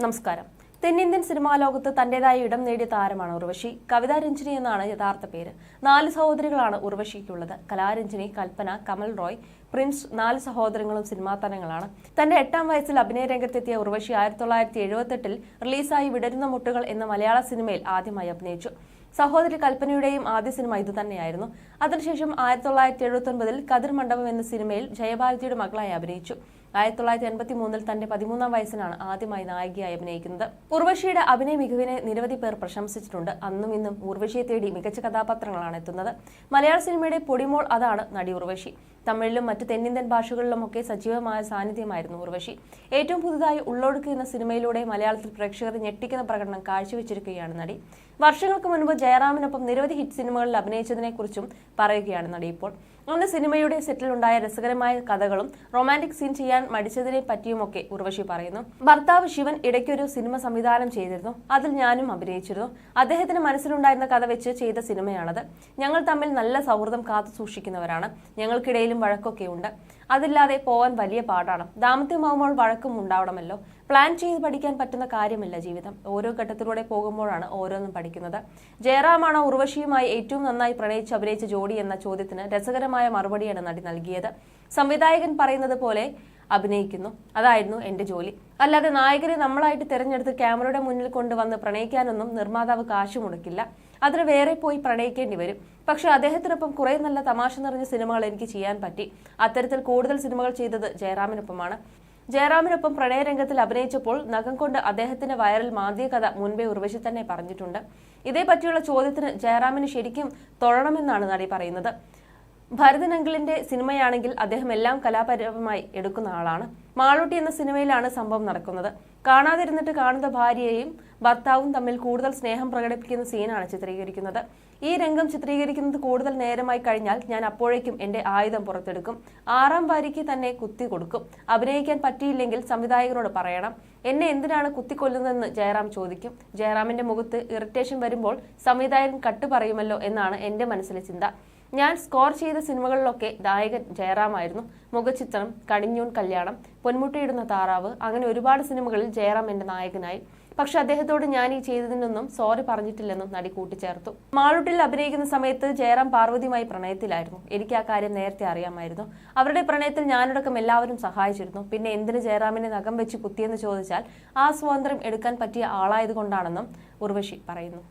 നമസ്കാരം. തെന്നിന്ത്യൻ സിനിമാ ലോകത്ത് തന്റേതായ ഇടം നേടിയ താരമാണ് ഉർവശി. കവിതാ രഞ്ജിനി എന്നാണ് യഥാർത്ഥ പേര്. നാല് സഹോദരികളാണ് ഉർവശിക്കുള്ളത്. കലാരഞ്ജിനി കൽപ്പന കമൽ റോയ് പ്രിൻസ് നാല് സഹോദരങ്ങളും സിനിമാ താരങ്ങളാണ്. തന്റെ എട്ടാം വയസ്സിൽ അഭിനയ രംഗത്തെത്തിയ ഉർവശി ആയിരത്തി തൊള്ളായിരത്തി എഴുപത്തെട്ടിൽ റിലീസായി വിടരുന്ന മുട്ടുകൾ എന്ന മലയാള സിനിമയിൽ ആദ്യമായി അഭിനയിച്ചു. സഹോദരി കൽപ്പനയുടെയും ആദ്യ സിനിമ ഇതുതന്നെയായിരുന്നു അതിനുശേഷം ആയിരത്തി തൊള്ളായിരത്തി എഴുപത്തി ഒൻപതിൽ കതിർ മണ്ഡപം എന്ന സിനിമയിൽ ജയഭാരതിയുടെ മകളായി അഭിനയിച്ചു. ആയിരത്തി തൊള്ളായിരത്തി എൺപത്തി മൂന്നിൽ തന്റെ പതിമൂന്നാം വയസ്സിലാണ് ആദ്യമായി നായികയായി അഭിനയിക്കുന്നത്. ഉർവശിയുടെ അഭിനയ മികവിനെ നിരവധി പേർ പ്രശംസിച്ചിട്ടുണ്ട്. അന്നും ഇന്നും ഉർവശിയെ തേടി മികച്ച കഥാപാത്രങ്ങളാണ് എത്തുന്നത്. മലയാള സിനിമയുടെ പൊടിമോൾ അതാണ് നടി ഉർവശി. തമിഴിലും മറ്റ് തെന്നിന്ത്യൻ ഭാഷകളിലുമൊക്കെ സജീവമായ സാന്നിധ്യമായിരുന്നു ഉർവശി. ഏറ്റവും പുതുതായി ഉള്ളൊടുക്ക് എന്ന സിനിമയിലൂടെ മലയാളത്തിൽ പ്രേക്ഷകരെ ഞെട്ടിക്കുന്ന പ്രകടനം കാഴ്ചവെച്ചിരിക്കുകയാണ് നടി. വർഷങ്ങൾക്ക് മുൻപ് ജയറാമിനൊപ്പം നിരവധി ഹിറ്റ് സിനിമകളിൽ അഭിനയിച്ചതിനെക്കുറിച്ചും പറയുകയാണ് നടി ഇപ്പോൾ. അന്ന് സിനിമയുടെ സെറ്റിൽ സെറ്റിലുണ്ടായ രസകരമായ കഥകളും റൊമാന്റിക് സീൻ ചെയ്യാൻ മടിച്ചതിനെ പറ്റിയുമൊക്കെ ഉർവശി പറയുന്നു. ഭർത്താവ് ശിവൻ ഇടയ്ക്കൊരു സിനിമ സംവിധാനം ചെയ്തിരുന്നു. അതിൽ ഞാനും അഭിനയിച്ചിരുന്നു. അദ്ദേഹത്തിന് മനസ്സിലുണ്ടായിരുന്ന കഥ വെച്ച് ചെയ്ത സിനിമയാണത്. ഞങ്ങൾ തമ്മിൽ നല്ല സൗഹൃദം കാത്തു സൂക്ഷിക്കുന്നവരാണ് ഞങ്ങൾക്കിടയിലും വഴക്കൊക്കെ ഉണ്ട് അതില്ലാതെ പോവാൻ വലിയ പാടാണ്. ദാമ്പത്യമാവുമ്പോൾ വഴക്കും ഉണ്ടാവണമല്ലോ. പ്ലാൻ ചെയ്ത് പഠിക്കാൻ പറ്റുന്ന കാര്യമല്ല ജീവിതം. ഓരോ ഘട്ടത്തിലൂടെ പോകുമ്പോഴാണ് ഓരോന്നും പഠിക്കുന്നത്. ജയറാമാണ് ഉർവശിയുമായി ഏറ്റവും നന്നായി പ്രണയിച്ച് അഭിനയിച്ച ജോഡി എന്ന ചോദ്യത്തിന് രസകരമായ മറുപടിയാണ് നടി നൽകിയത്. സംവിധായകൻ പറയുന്നത് പോലെ അഭിനയിക്കുന്നു. അതായിരുന്നു എന്റെ ജോലി. അല്ലാതെ നായകരെ നമ്മളായിട്ട് തിരഞ്ഞെടുത്ത് ക്യാമറയുടെ മുന്നിൽ കൊണ്ടുവന്ന് പ്രണയിക്കാനൊന്നും നിർമ്മാതാവ് കാശു മുടക്കില്ല. അതിന് വേറെ പോയി പ്രണയിക്കേണ്ടി വരും. പക്ഷെ അദ്ദേഹത്തിനൊപ്പം കുറെ നല്ല തമാശ നിറഞ്ഞ സിനിമകൾ എനിക്ക് ചെയ്യാൻ പറ്റി. അത്തരത്തിൽ കൂടുതൽ സിനിമകൾ ചെയ്തത് ജയറാമിനൊപ്പമാണ്. ജയറാമിനൊപ്പം പ്രണയരംഗത്തിൽ അഭിനയിച്ചപ്പോൾ നഖം കൊണ്ട് അദ്ദേഹത്തിന്റെ വയറിൽ മാന്തിയ കഥ മുൻപേ ഉർവശി തന്നെ പറഞ്ഞിട്ടുണ്ട്. ഇതേപറ്റിയുള്ള ചോദ്യത്തിന് ജയറാമിന് ശരിക്കും തൊഴണമെന്നാണ് നടി പറയുന്നത്. ഭരതൻ അങ്കിളിന്റെ സിനിമയാണെങ്കിൽ അദ്ദേഹം എല്ലാം കലാപരമായി എടുക്കുന്ന ആളാണ്. മാളൂട്ടി എന്ന സിനിമയിലാണ് സംഭവം നടക്കുന്നത്. കാണാതിരുന്നിട്ട് കാണുന്ന ഭാര്യയെയും ഭർത്താവും തമ്മിൽ കൂടുതൽ സ്നേഹം പ്രകടിപ്പിക്കുന്ന സീനാണ് ചിത്രീകരിക്കുന്നത്. ഈ രംഗം ചിത്രീകരിക്കുന്നത് കൂടുതൽ നേരമായി കഴിഞ്ഞാൽ ഞാൻ അപ്പോഴേക്കും എന്റെ ആയുധം പുറത്തെടുക്കും. ആറാം ഭാര്യയ്ക്ക് തന്നെ കുത്തി കൊടുക്കും. അഭിനയിക്കാൻ പറ്റിയില്ലെങ്കിൽ സംവിധായകരോട് പറയണം. എന്നെ എന്തിനാണ് കുത്തിക്കൊല്ലുന്നതെന്ന് ജയറാം ചോദിക്കും. ജയറാമിന്റെ മുഖത്ത് ഇറിറ്റേഷൻ വരുമ്പോൾ സംവിധായകൻ കട്ട് പറയുമല്ലോ എന്നാണ് എന്റെ മനസ്സിലെ ചിന്ത. ഞാൻ സ്കോർ ചെയ്ത സിനിമകളിലൊക്കെ നായകൻ ജയറാമായിരുന്നു. മുഖചിത്രം കടിഞ്ഞൂൺ കല്യാണം പൊന്മുട്ടയിടുന്ന താറാവ് അങ്ങനെ ഒരുപാട് സിനിമകളിൽ ജയറാം എന്റെ നായകനായി. പക്ഷെ അദ്ദേഹത്തോട് ഞാൻ ഈ ചെയ്തതിനൊന്നും സോറി പറഞ്ഞിട്ടില്ലെന്നും നടി കൂട്ടിച്ചേർത്തു. മാളൂട്ടിൽ അഭിനയിക്കുന്ന സമയത്ത് ജയറാം പാർവതിയുമായി പ്രണയത്തിലായിരുന്നു. എനിക്ക് ആ കാര്യം നേരത്തെ അറിയാമായിരുന്നു. അവരുടെ പ്രണയത്തിൽ ഞാനടക്കം എല്ലാവരും സഹായിച്ചിരുന്നു. പിന്നെ എന്തിന് ജയറാമിനെ നഖം വെച്ച് കുത്തിയെന്ന് ചോദിച്ചാൽ ആ സ്വാതന്ത്ര്യം എടുക്കാൻ പറ്റിയ ആളായതുകൊണ്ടാണെന്നും ഉർവശി പറയുന്നു.